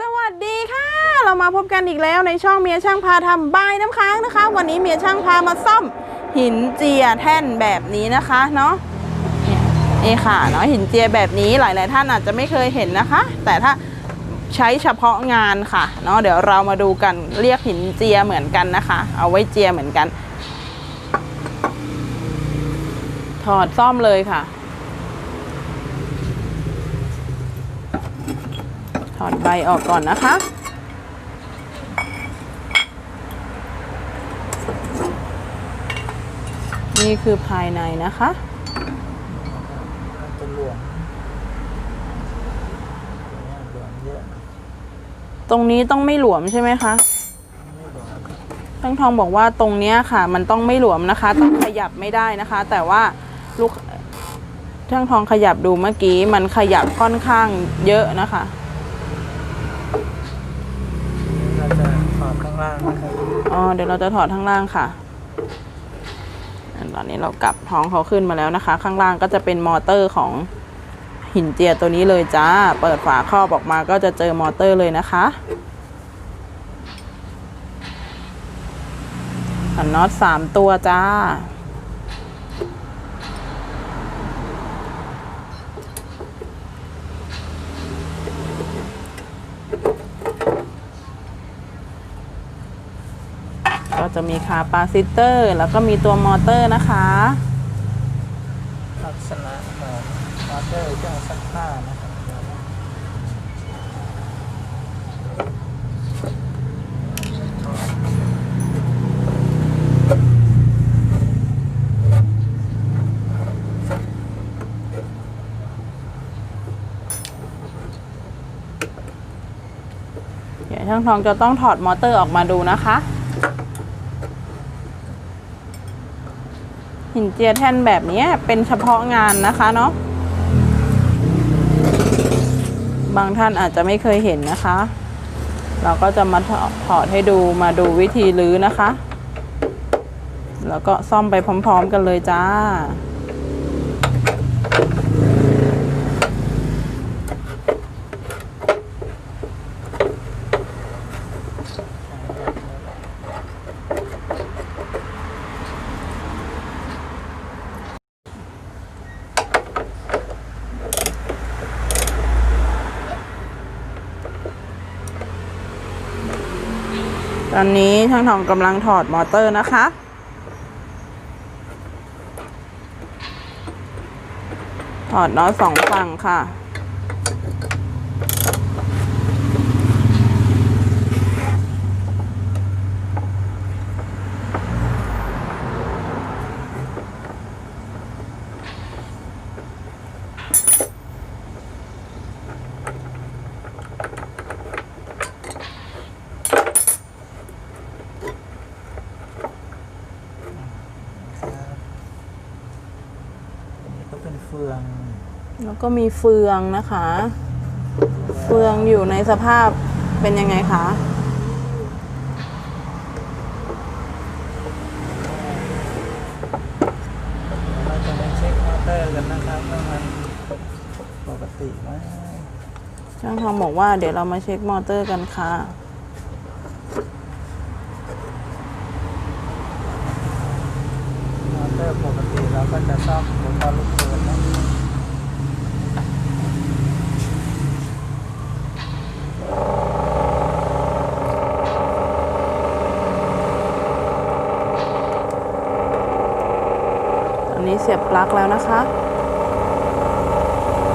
สวัสดีค่ะ เรามาพบกันอีกแล้วในช่องเมียช่างพาทำบายน้ำค้างนะคะ วันนี้เมียช่างพามาซ่อม หินเจียแท่นแบบนี้นะคะเนาะนี่ยนี่ค่ะเนาะหินเจียแบบนี้หลาย ๆ ท่านอาจจะไม่เคยเห็นนะคะ แต่ถ้าใช้เฉพาะงานค่ะเนาะเดี๋ยวเรามาดูกันเรียกหินเจียเหมือนกันนะคะ เอาไว้เจียเหมือนกัน ถอดซ่อมเลยค่ะ อดใบออกก่อนนะคะ นี่คือภายในนะคะตรงนี้ต้องไม่หลวมใช่ไหมคะไม่หลวมช่างทองบอกว่าตรงเนี้ยค่ะ มันต้องไม่หลวมนะคะ ต้องขยับไม่ได้นะคะ แต่ว่าลูกช่างทองขยับดูเมื่อกี้ มันขยับค่อนข้างเยอะนะคะ เราจะถ อ๋อเดี๋ยวเราจะถอดข้างล่างค่ะตอนนี้เรากลับท้องเขาขึ้นมาแล้วนะคะ ข้างล่างก็จะเป็นมอเตอร์ของหินเจียตัวนี้เลยจ้า เปิดฝาครอบออกมาก็จะเจอมอเตอร์เลยนะคะขันน็อตสามตัวจ้า จะมีคาปาซิเตอร์ แล้วก็มีตัวมอเตอร์นะคะลักษณะเหมือนมอเตอร์เครื่องซักผ้านะครับเดี๋ยวช่างทองจะต้องถอดมอเตอร์ออกมาดูนะคะ หินเจียแท่นแบบนี้เป็นเฉพาะงานนะคะเนาะบางท่านอาจจะไม่เคยเห็นนะคะ เราก็จะมาถอดให้ดูมาดูวิธีรื้อนะคะ แล้วก็ซ่อมไปพร้อม ๆ กันเลยจ้า อนนี้ช่างทองกำลังถอดมอเตอร์นะคะ ถอดน็อตสองฝั่งค่ะ ครับอันนี้ก็เป็นเฟือง แล้ว ก็มีเฟืองนะคะ เฟืองอยู่ในสภาพเป็นยังไงคะเราจะมาเช็คมอเตอร์กันนะครับว่ามันปกติไหมช่างทองบอกว่าเดี๋ยวเรามาเช็คมอเตอร์กันค่ะมอเตอร์ปกติเราก็จะซ่อมอุปกรณ์ลูกเฟืองนะ ตอนนี้เสี ยบปลั๊กแล้วนะคะ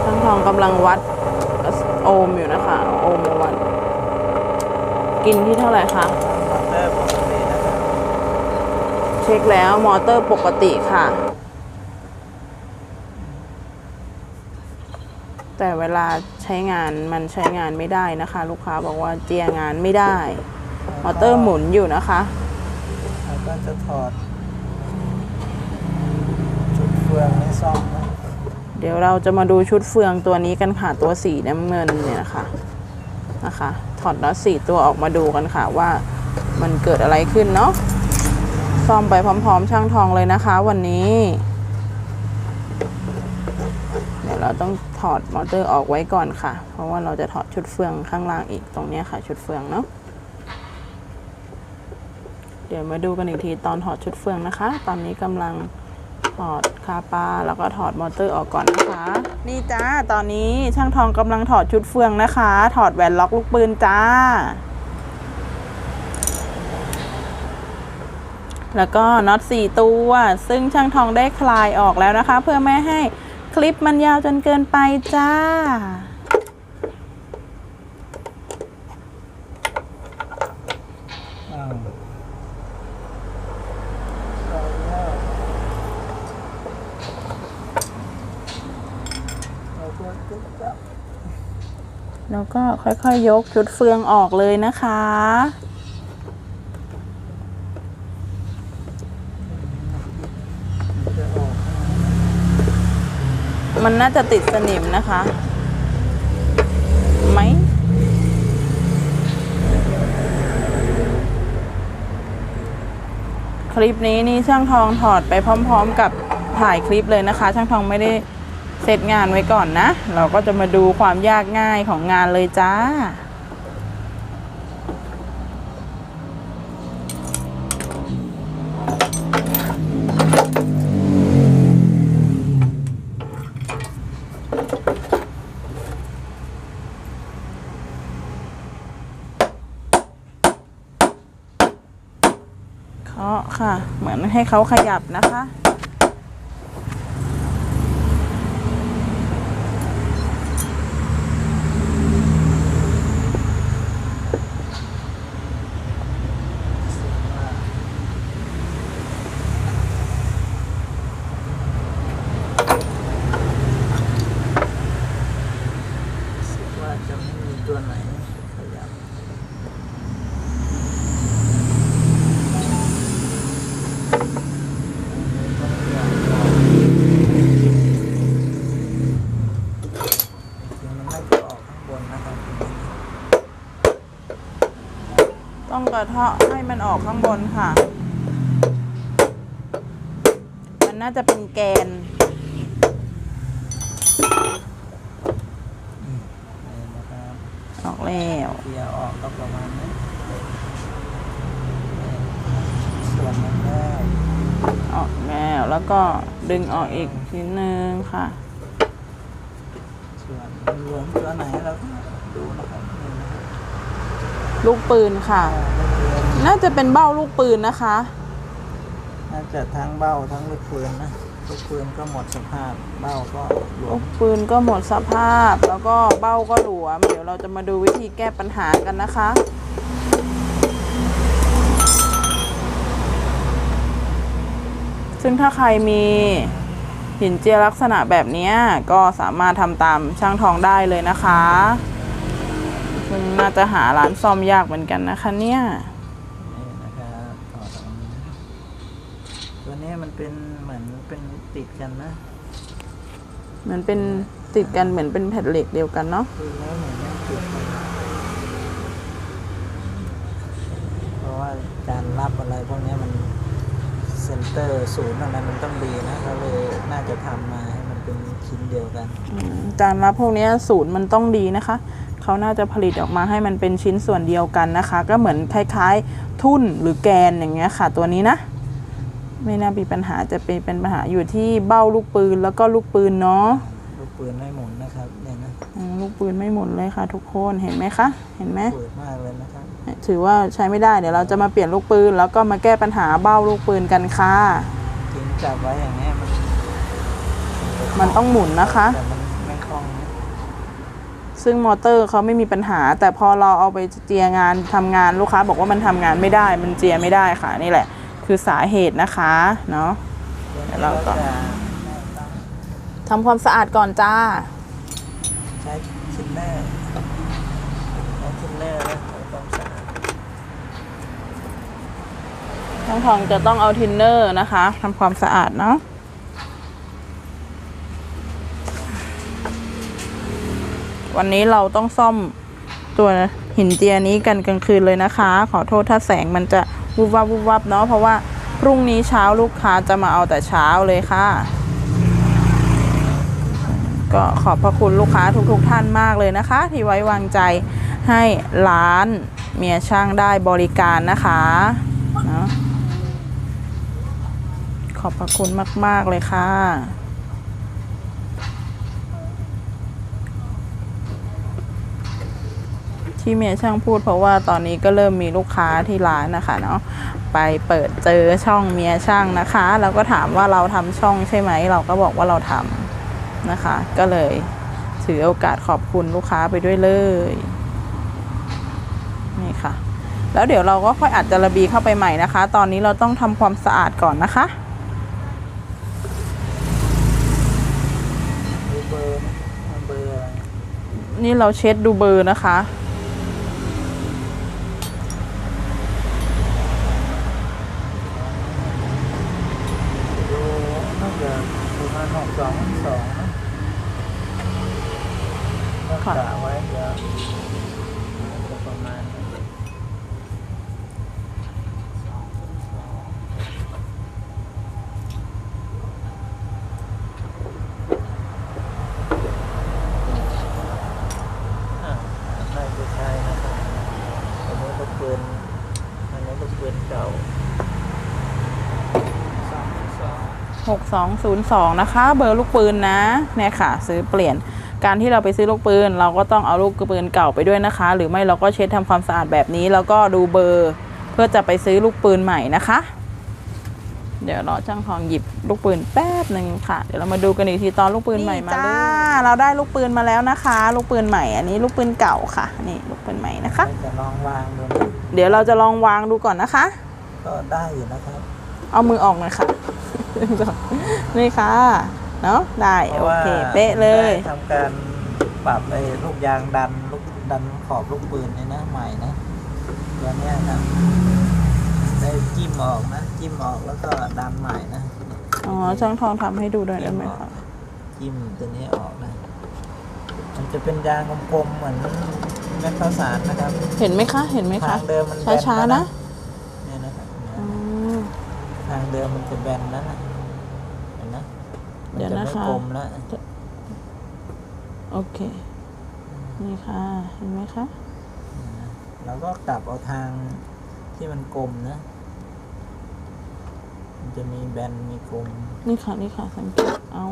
ช่างทองกำลังวัดโอห์มอยู่นะคะโอห์มวัดกินที่เท่าไหร่คะมอเตอร์ปกตินะครับเช็คแล้วมอเตอร์ปกติค่ะ แต่เวลาใช้งานมันใช้งานไม่ได้นะคะ ลูกค้าบอกว่าเจียงานไม่ได้ มอเตอร์หมุนอยู่นะคะ ก็จะถอดชุดเฟืองนะเดี๋ยวเราจะมาดูชุดเฟืองตัวนี้กันค่ะตัวสีน้ำเงินเนี่ยนะคะนะคะถอดน็อตสี่ตัวออกมาดูกันค่ะว่ามันเกิดอะไรขึ้นเนาะซ่อมไปพร้อม ๆ ช่างทองเลยนะคะ วันนี้ เดี๋ยวเราต้องถอดมอเตอร์ออกไว้ก่อนค่ะ เพราะว่าเราจะถอดชุดเฟืองข้างล่างอีกตรงนี้ค่ะ ชุดเฟืองเนาะเดี๋ยวมาดูกันอีกทีตอนถอดชุดเฟืองนะคะ ตอนนี้กำลัง ถอดคาปาแล้วก็ถอดมอเตอร์ออกก่อนนะคะ นี่จ้าตอนนี้ช่างทองกำลังถอดชุดเฟืองนะคะ ถอดแหวนล็อกลูกปืนจ้า แล้วก็น็อตสี่ตัว ซึ่งช่างทองได้คลายออกแล้วนะคะ เพื่อไม่ให้คลิปมันยาวจนเกินไปจ้าอ้าวเอาแล้วเราก็จะจับ แล้วก็ค่อยๆยกชุดเฟืองออกเลยนะคะ มันน่าจะติดสนิมนะคะไหมคลิปนี้นี่ช่างทองถอดไปพร้อม ๆ กับถ่ายคลิปเลยนะคะ ช่างทองไม่ได้ เซตงานไว้ก่อนนะ เราก็จะมาดูความยากง่ายของงานเลยจ้าเคาะค่ะ เหมือนให้เขาขยับนะคะ คิดว่าจะไม่มีตัวไหนขยับต้องอย่างก่อนจริงๆมันน่าจะออกข้างบนนะครับ ต้อง กระเทาะให้มันออกข้างบนค่ะ มันน่าจะเป็นแกนนี่นะครับออกแล้วเกียร์ออกก็ประมาณนี้ส่วนนั้นได้ออกแล้วแล้วก็ดึงออกอีกทีนึงค่ะ ส่วนรวมตัวไหนเราก็ดูนะครับนี่นะครับ ลูกปืนค่ะไม่รวมน่าจะเป็นเบ้าลูกปืนนะคะ น่าจะทั้งเบ้าทั้งลูกปืนนะลูกปืนก็หมดสภาพ เบ้าก็หลวลูมกปืนก็หมดสภาพ แล้วก็เบ้าก็หลวม เดี๋ยวเราจะมาดูวิธีแก้ปัญหากันนะคะ ซึ่งถ้าใครมีหินเจียลักษณะแบบเนี้ยก็สามารถทำตามช่างทองได้เลยนะคะ ซึ่งน่าจะหาร้านซ่อมยากเหมือนกันนะคะเนี่ยนี่นะครับต่อตรงนี้ตัวนี้มันเป็นเหมือนเป็นติดกันนะเหมือนเป็นติดกันเหมือนเป็นแผ่นเหล็กเดียวกันเนาะคือแล้วเหมือนไม่ติดกันเพราะว่าการรับอะไรพวกนี้มันเซนเตอร์ศูนย์อะไรมันต้องดีนะเขาเลยน่าจะทำมาให้มันเป็นชิ้นเดียวกัน อืมจานรับพวกเนี้ยศูนย์มันต้องดีนะคะ เขาน่าจะผลิตออกมาให้มันเป็นชิ้นส่วนเดียวกันนะคะ ก็เหมือนคล้ายๆ ทุ่นหรือแกนอย่างเงี้ยค่ะ ตัวนี้นะ ไม่น่ามีปัญหาจะเป็นเป็นปัญหาอยู่ที่เบ้าลูกปืนแล้วก็ลูกปืนเนาะลูกปืนไม่หมุนนะครับเนี่ยนะอืมลูกปืนไม่หมุนเลยค่ะ ทุกคนเห็นไหมคะ เห็นไหม เปิดมากเลยนะครับถือว่าใช้ไม่ได้เดี๋ยวเราจะมาเปลี่ยนลูกปืน แล้วก็มาแก้ปัญหาเบ้าลูกปืนกันค่ะทิ้งจับไว้อย่างเงี้ยมันมันต้องหมุนนะคะ แต่มันไม่คล่องนะ ซึ่งมอเตอร์เขาไม่มีปัญหา แต่พอเราเอาไปเจียงานทำงานลูกค้าบอกว่ามันทำงานไม่ได้ มันเจียไม่ได้ค่ะนี่แหละ คือสาเหตุนะคะเนาะเดี๋ยวเราเราก็ทำความสะอาดก่อนจ้า ใช้ชินเนอร์ใช้ชินเนอร์นะทำความสะอาดช่างทองจะต้องเอาทินเนอร์นะคะทำความสะอาดเนาะ วันนี้เราต้องซ่อมตัวหินเจียนี้กันกลางคืนเลยนะคะ ขอโทษถ้าแสงมันจะวุบวับวุบวับเนาะเพราะว่าพรุ่งนี้เช้าลูกค้าจะมาเอาแต่เช้าเลยค่ะ ก็ขอบพระคุณลูกค้าทุกๆทท่านมากเลยนะคะ ที่ไว้วางใจให้ร้านเมียช่างได้บริการนะคะนะขอบพระคุณมาก ๆ เลยค่ะ ที่เมียช่างพูดเพราะว่าตอนนี้ก็เริ่มมีลูกค้าที่ร้านนะคะเนาะไปเปิดเจอช่องเมียช่างนะคะ แล้วก็ถามว่าเราทำช่องใช่ไหม เราก็บอกว่าเราทำนะคะ ก็เลยถือโอกาสขอบคุณลูกค้าไปด้วยเลยนี่ค่ะ แล้วเดี๋ยวเราก็ค่อยอัดจระบีเข้าไปใหม่นะคะ ตอนนี้เราต้องทำความสะอาดก่อนนะคะดูเบอร์นะเบอร์นี่เราเช็ดดูเบอร์นะคะ ดูน่าจะประมาณหกสองสองนะก็ ค่ะ กะไว้เดี๋ยวจะประมาณนั้นอะน่าจะใช่นะครับอันนี้ลูกปืนอันนี้ลูกปืนเก่าสองสอง 6202 นะคะ เบอร์ลูกปืนนะเนี่ยค่ะ ซื้อเปลี่ยนการที่เราไปซื้อลูกปืน เราก็ต้องเอาลูกปืนเก่าไปด้วยนะคะ หรือไม่เราก็เช็ดทำความสะอาดแบบนี้ แล้วก็ดูเบอร์เพื่อจะไปซื้อลูกปืนใหม่นะคะ เดี๋ยวรอช่างทองหยิบลูกปืนแป๊บหนึ่งค่ะ เดี๋ยวเรามาดูกันอีกทีตอนลูกปืนใหม่มาจ้าเราได้ลูกปืนมาแล้วนะคะ ลูกปืนใหม่ อันนี้ลูกปืนเก่าค่ะ นี่ลูกปืนใหม่นะคะจะลองวางดูนะเดี๋ยวเราจะลองวางดูก่อนนะคะ ก็ได้อยู่นะครับ เอามือออกหน่อยค่ะ นี่ค่ะ เนาะได้เพราะโอว่าเค เป๊ะเลยได้ทำการปรับไอ้ลูกยางดันลูกดันขอบลูกปืนเนี่ยนะใหม่นะตัวเนี้ยนะได้จิ้มออกนะจิ้มออกแล้วก็ดันใหม่นะอ๋อช่างทองทำให้ดูด้วยได้ไหมคะจิ้มตัวนี้ออกนะ มันจะเป็นยางกลมๆเหมือนเม็ดข้าวสารนะครับ เห็นไหมคะ เห็นไหมคะทางเดิมมันแบช้าๆแล้วนะ เนี่ยนะครับ อืม ทางเดิมมันจะแบนแล้วนะเห็นนะมัเดี๋ยวจะนะไม่คะกลมแล้วโอเค นี่ค่ะ เห็นไหมคะ เราก็กลับเอาทางที่มันกลมนะ มันจะมีแบนมีกลมนี่ค่ะ นี่ค่ะ สังเกต เอา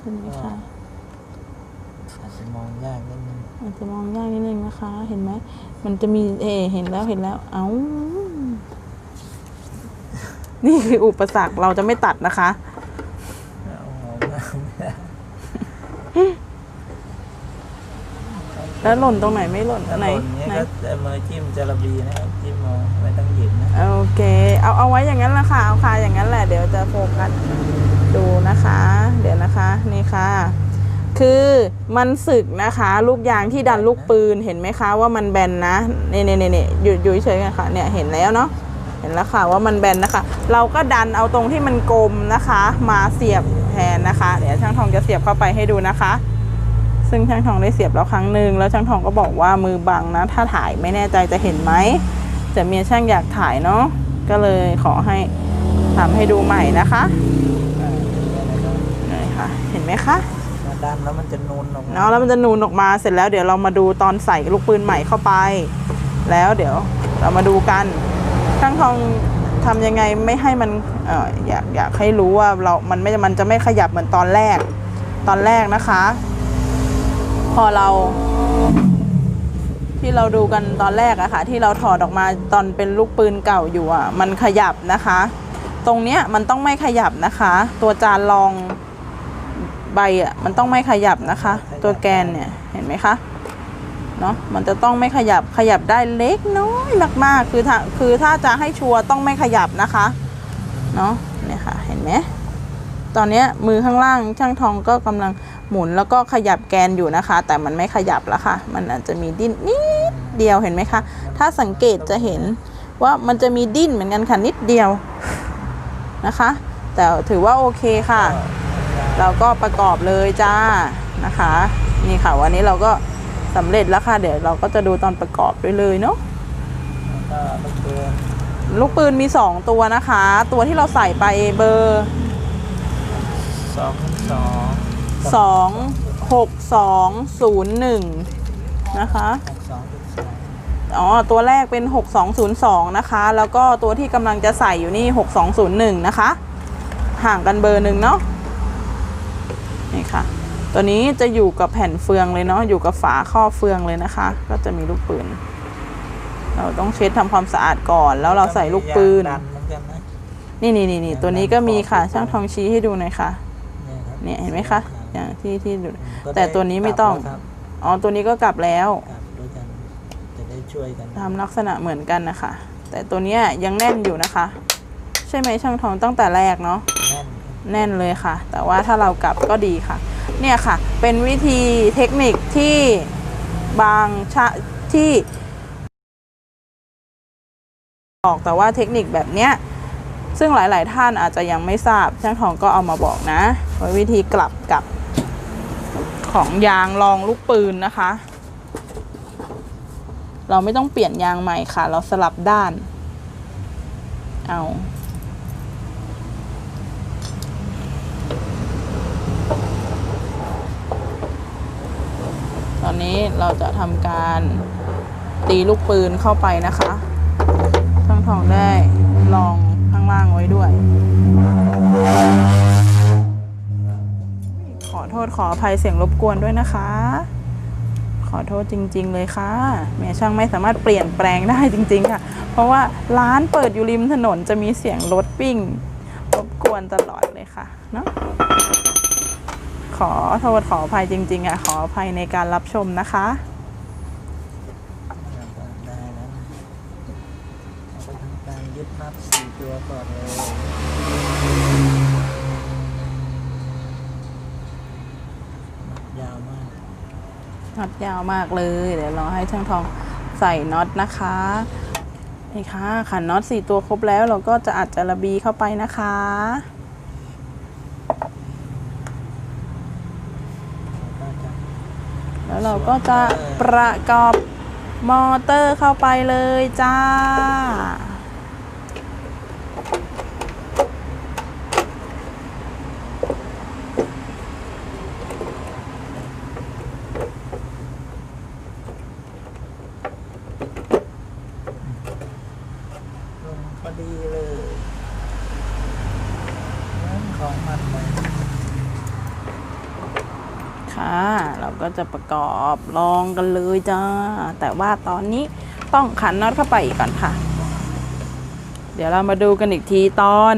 เห็นไหมคะอาจจะมองยากนิดนึงอาจจะมองยากนิดนึงนะคะ เห็นไหม มันจะมี เอ เห็นแล้ว เห็นแล้ว เอา นี่คืออุปสรรคเราจะไม่ตัดนะคะเอามองยากไม่ได้แล้วหล่นตรงไหนไม่หล่นถ้าไหนหล่นเนี้ยไหนก็จะมือจิ้มจระบีนะครับจิ้มมองไม่ต้องหยิบนะโอเค เอาเอาไว้อย่างนั้นแหละค่ะเอาคาอย่างนั้นแหละเดี๋ยวจะโฟกัสดูนะคะ เดี๋ยวนะคะนี่ค่ะคือมันสึกนะคะ ลูกยางที่ดันลูกปืนเห็นไหมคะว่ามันแบนนะนี่นี่นี่นี่อยู่อยู่เฉยๆกันค่ะเนี่ยเห็นแล้วเนาะ เห็นแล้วค่ะว่ามันแบนนะคะ เราก็ดันเอาตรงที่มันกลมนะคะ มาเสียบแทนนะคะ เดี๋ยวช่างทองจะเสียบเข้าไปให้ดูนะคะ ซึ่งช่างทองได้เสียบแล้วครั้งหนึ่งแล้วช่างทองก็บอกว่ามือบังนะ ถ้าถ่ายไม่แน่ใจจะเห็นไหมแต่เมียช่างอยากถ่ายเนาะก็เลยขอให้ทำให้ดูใหม่นะคะนี่ค่ะ เห็นไหมคะมาดันแล้วมันจะนูนออกมาเนาะแล้วมันจะนูนออกมาเสร็จแล้วเดี๋ยวเรามาดูตอนใส่ลูกปืนใหม่เข้าไป แล้วเดี๋ยวเรามาดูกัน ช่างทองทำยังไงไม่ให้มันเอออยากอยากให้รู้ว่าเรา มันไม่ มันจะไม่ขยับเหมือนตอนแรก ตอนแรกนะคะ พอเรา ที่เราดูกันตอนแรกอะค่ะ ที่เราถอดออกมาตอนเป็นลูกปืนเก่าอยู่อะมันขยับนะคะ ตรงเนี้ยมันต้องไม่ขยับนะคะ ตัวจานรองใบอะมันต้องไม่ขยับนะคะ ตัวแกนเนี่ยเห็นไหมคะ เนาะมันจะต้องไม่ขยับขยับได้เล็กน้อยมากๆ คือถ้าคือถ้าจะให้ชัวร์ต้องไม่ขยับนะคะเนาะเนี่ยค่ะเห็นไหมตอนนี้มือข้างล่างช่างทองก็กำลังหมุนแล้วก็ขยับแกนอยู่นะคะ แต่มันไม่ขยับแล้วค่ะ มันอาจจะมีดิ้นนิดเดียวเห็นไหมคะ ถ้าสังเกตจะเห็นว่ามันจะมีดิ้นเหมือนกันค่ะนิดเดียวนะคะ แต่ถือว่าโอเคค่ะ เราก็ประกอบเลยจ้านะคะ นี่ค่ะวันนี้เราก็ สำเร็จแล้วค่ะ เดี๋ยวเราก็จะดูตอนประกอบด้วยเลยเนาะก็ลูกปืนลูกปืนมี 2 ตัวนะคะ ตัวที่เราใส่ไปเบอร์สองสองสองหกสองศูนย์หนึ่งนะคะหกสองสิบสองอ๋อ ตัวแรกเป็น 6202 นะคะ แล้วก็ตัวที่กำลังจะใส่อยู่นี่ 6201 นะคะ ห่างกันเบอร์หนึ่งเนาะนี่ค่ะ ตัวนี้จะอยู่กับแผ่นเฟืองเลยเนาะอยู่กับฝาครอบเฟืองเลยนะคะ ก็จะมีลูกปืน เราต้องเช็ดทำความสะอาดก่อน แล้วเราใส่ลูกปืนดันเหมือนกันนะนี่นี่นี่นี่ตัวนี้ก็มีค่ะ ช่างทองชี้ให้ดูหน่อยค่ะเนี่ยครับเนี่ยเห็นไหมคะอย่างที่ที่ดูก็แต่ตัวนี้ไม่ต้องกลับแล้วครับอ๋อตัวนี้ก็กลับแล้วกลับด้วยกันจะได้ช่วยกันทำลักษณะเหมือนกันนะคะ แต่ตัวเนี้ยยังแน่นอยู่นะคะ ใช่ไหมช่างทองตั้งแต่แรกเนาะแน่นแน่นเลยค่ะ แต่ว่าถ้าเรากลับก็ดีค่ะ เนี่ยค่ะ เป็นวิธีเทคนิคที่บางชะที่บอกแต่ว่าเทคนิคแบบเนี้ยซึ่งหลาย ๆ ท่านอาจจะยังไม่ทราบ ช่างทองก็เอามาบอกนะว่าวิธีกลับกับของยางรองลูกปืนนะคะ เราไม่ต้องเปลี่ยนยางใหม่ค่ะ เราสลับด้าน เอา นี้เราจะทำการตีลูกปืนเข้าไปนะคะช่างทองได้ลองข้างล่างไว้ด้วย ขอโทษขออภัยเสียงรบกวนด้วยนะคะ ขอโทษจริง ๆ เลยค่ะแม่ช่างไม่สามารถเปลี่ยนแปลงได้จริง ๆ ค่ะ เพราะว่าร้านเปิดอยู่ริมถนนจะมีเสียงรถปิ้งรบกวนตลอดเลยค่ะเนาะ ขอโทษขออภัยจริงๆอะขออภัยในการรับชมนะคะก็ได้แล้วเราก็ทำการยึดนับสี่ตัวก่อนเลยนับยาวมากน็อตยาวมากเลย เดี๋ยวราให้ช่างทองใส่น็อตนะคะนี่ค่ะขันน็อตสี่ตัวครบแล้วเราก็จะอัดจาระบีเข้าไปนะคะ แล้วเราก็จะประกอบมอเตอร์เข้าไปเลยจ้า ลงพอดีเลยนั่นของมันเลย ค่ะ เราก็ จะประกอบลองกันเลยจ้า แต่ว่าตอนนี้ต้องขันน็อตเข้าไปอีกก่อนค่ะ เดี๋ยวเรามาดูกันอีกทีตอน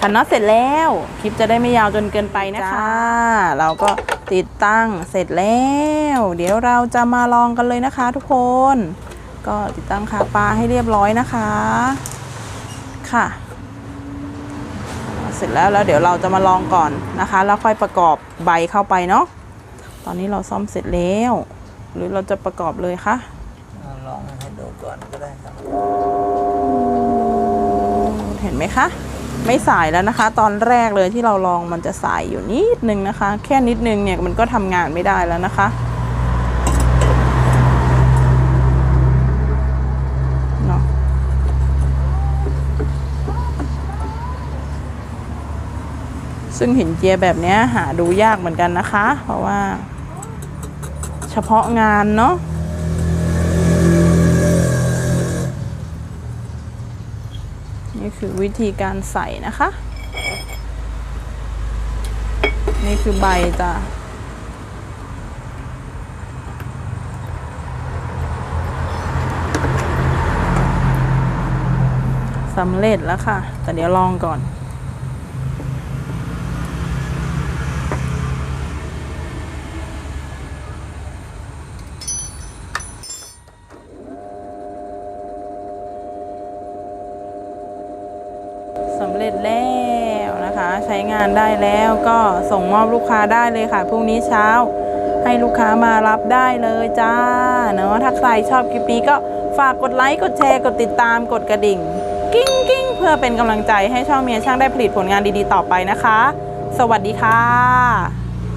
ขันน็อตเสร็จแล้ว คลิปจะได้ไม่ยาวจนเกินไปนะคะเราก็ติดตั้งเสร็จแล้ว เดี๋ยวเราจะมาลองกันเลยนะคะทุกคน ก็ติดตั้งคาปาให้เรียบร้อยนะคะ ค่ะ เสร็จแล้วแล้วเดี๋ยวเราจะมาลองก่อนนะคะ แล้วค่อยประกอบใบเข้าไปเนาะ ตอนนี้เราซ่อมเสร็จแล้ว หรือเราจะประกอบเลยคะเอาลองให้ดูก่อนก็ได้ครับเห็นไหมคะ ไม่สายแล้วนะคะ ตอนแรกเลยที่เราลองมันจะสายอยู่นิดนึงนะคะ แค่นิดนึงเนี่ยมันก็ทำงานไม่ได้แล้วนะคะเนาะซึ่งหินเจียแบบเนี้ยหาดูยากเหมือนกันนะคะ เพราะว่าเฉพาะงานเนาะนี่คือวิธีการใส่นะคะ นี่คือใบจ้ะสำเร็จแล้วค่ะ แต่เดี๋ยวลองก่อน สำเร็จแล้วนะคะ ใช้งานได้แล้วก็ส่งมอบลูกค้าได้เลยค่ะพรุ่งนี้เช้า ให้ลูกค้ามารับได้เลยจ้าเนาะถ้าใครชอบคลิปนี้ก็ฝากกดไลค์กดแชร์กดติดตามกดกระดิ่ง กิ้งกิ้งเพื่อเป็นกำลังใจให้ช่องเมียช่างได้ผลิตผลงานดีๆต่อไปนะคะ สวัสดีค่ะ